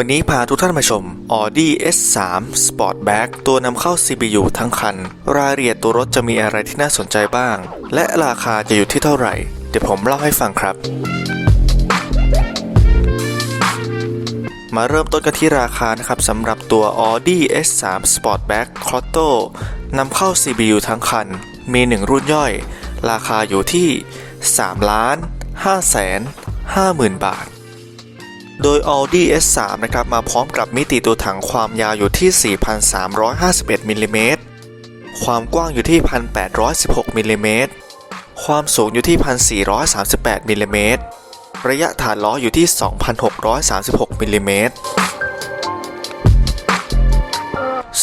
วันนี้พาทุกท่านมาชม Audi S3 Sportback ตัวนำเข้า CPU ทั้งคัน รายละเอียดตัวรถจะมีอะไรที่น่าสนใจบ้าง และราคาจะอยู่ที่เท่าไหร่ เดี๋ยวผมเล่าให้ฟังครับ มาเริ่มต้นกันที่ราคานะครับสำหรับตัว Audi S3 Sportback Crotto นำเข้า CPU ทั้งคัน มี 1 รุ่นย่อย ราคาอยู่ที่ 3 ล้าน5แสน50,000 บาท โดย Audi S3 นะครับมาพร้อมกับมิติตัวถังความยาวอยู่ที่ 4,351มิลลิเมตรความกว้างอยู่ที่ 1,816มิลลิเมตรความสูงอยู่ที่ 1,438มิลลิเมตรระยะฐานล้ออยู่ที่ 2,636มิลลิเมตร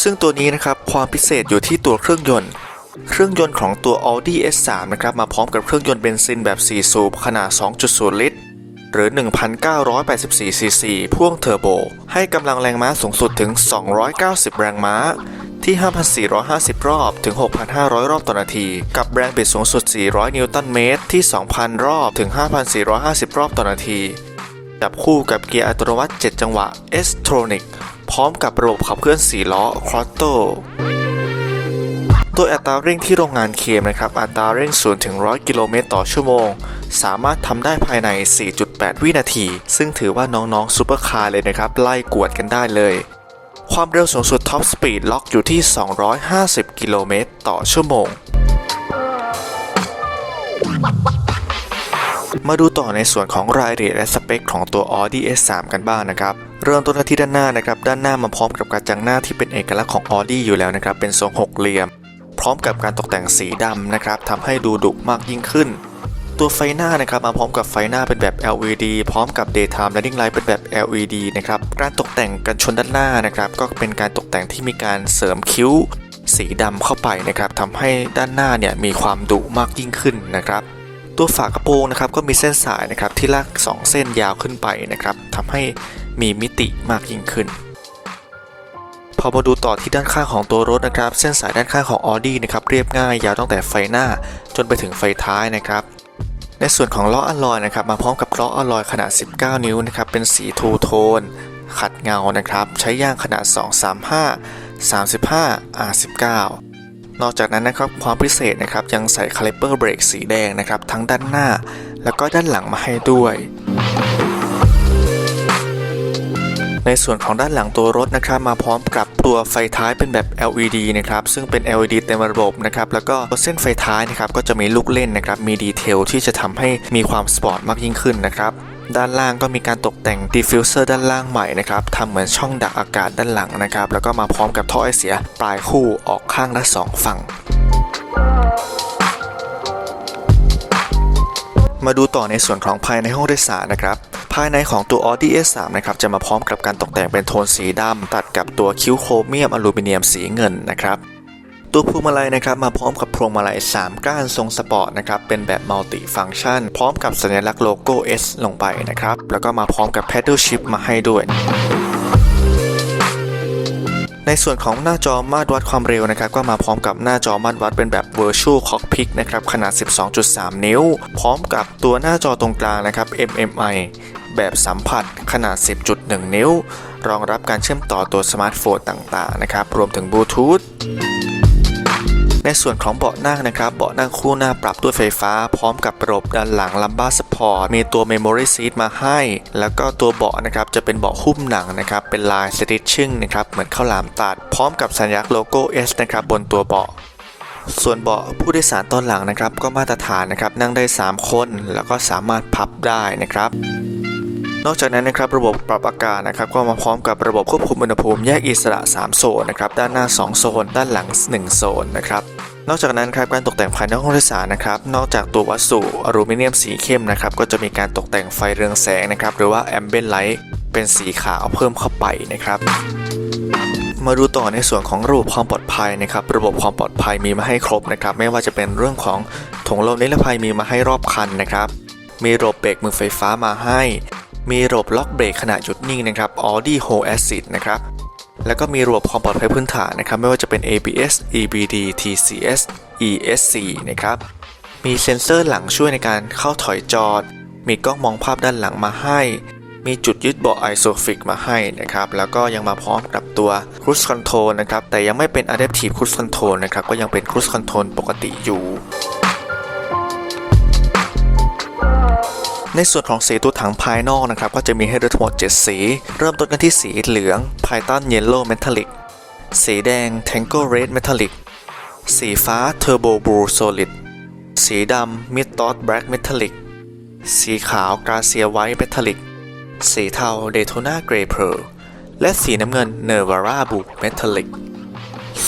ซึ่งตัวนี้นะครับความพิเศษอยู่ที่ตัวเครื่องยนต์ เครื่องยนต์ของตัว Audi S3 นะครับมาพร้อมกับเครื่องยนต์เบนซินแบบ 4 สูบขนาด 2.0 ลิตร หรือ 1,984 ซีซีพ่วงเทอร์โบ ให้กำลังแรงม้าสูงสุดถึง 290 แรงม้า ที่ 5,450 รอบถึง 6,500 รอบต่อนาที กับแรงบิดสูงสุด 400 นิวตันเมตร ที่ 2,000 รอบถึง 5,450 รอบต่อนาที จับคู่กับเกียร์อัตโนมัติ 7 จังหวะ S-Tronic พร้อมกับระบบขับเคลื่อน 4 ล้อ Crotto โดยอัตราเร่งที่โรงงานเคมนะครับอัตราเร่ง0ถึง100 กิโลเมตรต่อชั่วโมง สามารถทำได้ภายใน 4.8 วินาที ซึ่งถือว่าน้องๆซูเปอร์คาร์เลยนะครับ ไล่กวดกันได้เลย ความเร็วสูงสุดท็อปสปีดล็อกอยู่ที่ 250 กิโลเมตรต่อชั่วโมง มาดูต่อในส่วนของรายละเอียดและสเปคของตัว Audi S3 กันบ้างนะครับเริ่มต้นกันที่ด้านหน้านะครับ ด้านหน้ามาพร้อมกับกระจังหน้าที่เป็นเอกลักษณ์ของ Audi อยู่แล้วนะครับ เป็นทรงหกเหลี่ยม พร้อมกับการตกแต่งสีดำนะครับทำให้ดูดุมากยิ่งขึ้น ตัวไฟหน้านะครับมาพร้อมกับไฟหน้าเป็นแบบ LED พร้อมกับ daytime running light เป็นแบบ LED นะครับการตกแต่งกันชนด้านหน้านะครับก็เป็นการตกแต่งที่มีการเสริมคิ้วสีดำเข้าไปนะครับทำให้ด้านหน้าเนี่ยมีความดุมากยิ่งขึ้นนะครับ ตัวฝากระโปรงนะครับก็มีเส้นสายนะครับที่ลาก 2 เส้นยาวขึ้นไปนะครับทำให้มีมิติมากยิ่งขึ้น อมาดูต่อที่ด้านข้างของตัวรถนะครับ เส้นสายด้านข้างของ Audi นะครับเรียบง่ายยาวตั้งแต่ไฟหน้า จนไปถึงไฟท้ายนะครับ ในส่วนของล้ออะลอยนะครับ มาพร้อมกับล้ออะลอยขนาด 19 นิ้วนะครับ เป็นสีทูโทน ขัดเงานะครับ ใช้ยางขนาด 235 35 R19 นอกจากนั้นนะครับความพิเศษนะครับยังใส่คาลิเปอร์เบรกสีแดงนะครับ ทั้งด้านหน้า แล้วก็ด้านหลังมาให้ด้วย ในส่วนของด้านหลังตัวรถนะครับมาพร้อมกับตัวไฟท้ายเป็นแบบ LED นะครับซึ่งเป็น LED เต็มระบบนะครับแล้วก็เส้นไฟท้ายนะครับก็จะมีลูกเล่นนะครับมีดีเทลที่จะทำให้มีความสปอร์ตมากยิ่งขึ้นนะครับด้านล่างก็มีการตกแต่งดิฟฟิวเซอร์ด้านล่างใหม่นะครับทำเหมือนช่องดักอากาศด้านหลังนะครับแล้วก็มาพร้อมกับท่อไอเสียปลายคู่ออกข้างละสองฝั่งมาดูต่อในส่วนของภายในห้องโดยสารนะครับ ภายในของตัว Audi S3 นะครับจะมาพร้อมกับการตกแต่งเป็นโทนสีดำตัดกับตัวคิ้วโครเมียมอลูมิเนียมสีเงินนะครับตัวพวงมาลัยนะครับมาพร้อมกับพวงมาลัย 3 ก้านทรงสปอร์ตนะครับเป็นแบบมัลติฟัง c t ชัน พร้อมกับสัญลักษณ์โลโก้ S ลงไปนะครับแล้วก็มาพร้อมกับ Pedal Shift มาให้ด้วยในส่วนของหน้าจอมาตรวัดความเร็วนะครับก็มาพร้อมกับหน้าจอมาตรวัดเป็นแบบ Virtual Cockpit นะครับขนาด 12.3 นิ้ว พร้อมกับตัวหน้าจอตรงกลางนะครับ MMI แบบสัมผัสขนาด 10.1 นิ้ว รองรับการเชื่อมต่อตัวสมาร์ทโฟนต่างๆนะครับรวมถึงบลูทูธในส่วนของเบาะนั่งนะครับ เบาะนั่งคู่หน้าปรับด้วยไฟฟ้า พร้อมกับระบบด้านหลังลัมบ้าสปอร์ตมีตัว Memory Seat มาให้ แล้วก็ตัวเบาะนะครับจะเป็นเบาะหุ้มหนังนะครับ เป็นลาย Stitching นะครับเหมือนข้าวหลามตัด พร้อมกับสัญลักษณ์โลโก้ S นะครับบนตัวเบาะส่วนเบาะผู้โดยสารตอนหลังนะครับ ก็มาตรฐานนะครับนั่งได้ 3 คน แล้วก็สามารถพับได้นะครับ นอกจากนั้นนะครับระบบปรับอากาศนะครับก็มาพร้อมกับระบบควบคุมอุณหภูมิแยกอิสระ 3 โซนนะครับด้านหน้า 2 โซน ด้านหลัง 1 โซนนะครับนอกจากนั้นครับการตกแต่งภายในห้องโดยสารนะครับนอกจากตัววัสดุอลูมิเนียมสีเข้มนะครับก็จะมีการตกแต่งไฟเรืองแสงนะครับหรือว่าแอมเบนไลท์เป็นสีขาวเพิ่มเข้าไปนะครับมาดูต่อในส่วนของระบบความปลอดภัยนะครับระบบความปลอดภัยมีมาให้ครบนะครับไม่ว่าจะเป็นเรื่องของถุงลมนิรภัยมีมาให้รอบคันนะครับมีระบบเบรกมือไฟฟ้ามาให้ มีระบบล็อกเบรกขณะหยุดนิ่งนะครับ Audi Hold Assist นะครับ แล้วก็มีระบบความปลอดภัยพื้นฐานนะครับ ไม่ว่าจะเป็น ABS EBD TCS ESC นะครับ มีเซ็นเซอร์หลังช่วยในการเข้าถอยจอด มีกล้องมองภาพด้านหลังมาให้ มีจุดยึดเบาะไอโซฟิกมาให้นะครับ แล้วก็ยังมาพร้อมกับตัว Cruise Control นะครับ แต่ยังไม่เป็น Adaptive Cruise Control นะครับ ก็ยังเป็น Cruise Control ปกติอยู่ ในส่วนของสีตัวถังภายนอกนะครับก็จะมีให้เลือกทั้งหมด 7 สี เริ่มต้นกันที่สีเหลือง Python Yellow Metallic สีแดง Tango Red Metallic สีฟ้า Turbo Blue Solid สีดำ Mid Dot Black Metallic สีขาว Garcia White Metallic สีเทา Daytona Grey Pearl และสีน้ำเงิน Nervara Blue Metallic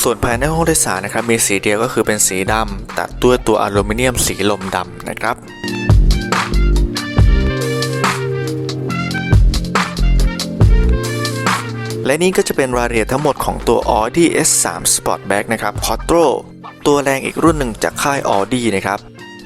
ส่วนภายในห้องโดยสารนะครับมีสีเดียวก็คือเป็นสีดำตัดด้วยตัวอลูมิเนียมสีลมดำนะครับ และนี่ก็จะเป็นรายละเอียดทั้งหมดของตัว Audi S3 Sportback นะครับ Quattro ตัวแรงอีกรุ่นหนึ่งจากค่าย Audi นะครับ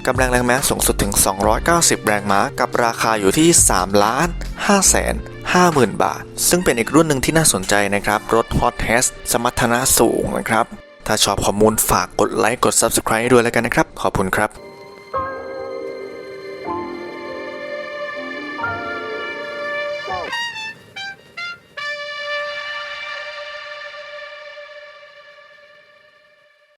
กำลังแรงม้าสูงสุดถึง 290 แรงม้า กับราคาอยู่ที่ 3 ล้าน5แสน50,000 บาท ซึ่งเป็นอีกรุ่นหนึ่งที่น่าสนใจนะครับ รถ Hot h a s สมรรถนะสูงนะครับ ถ้าชอบข้อมูลฝากกดไลค์กด Subscribe ด้วยแล้วกันนะครับ ขอบคุณครับ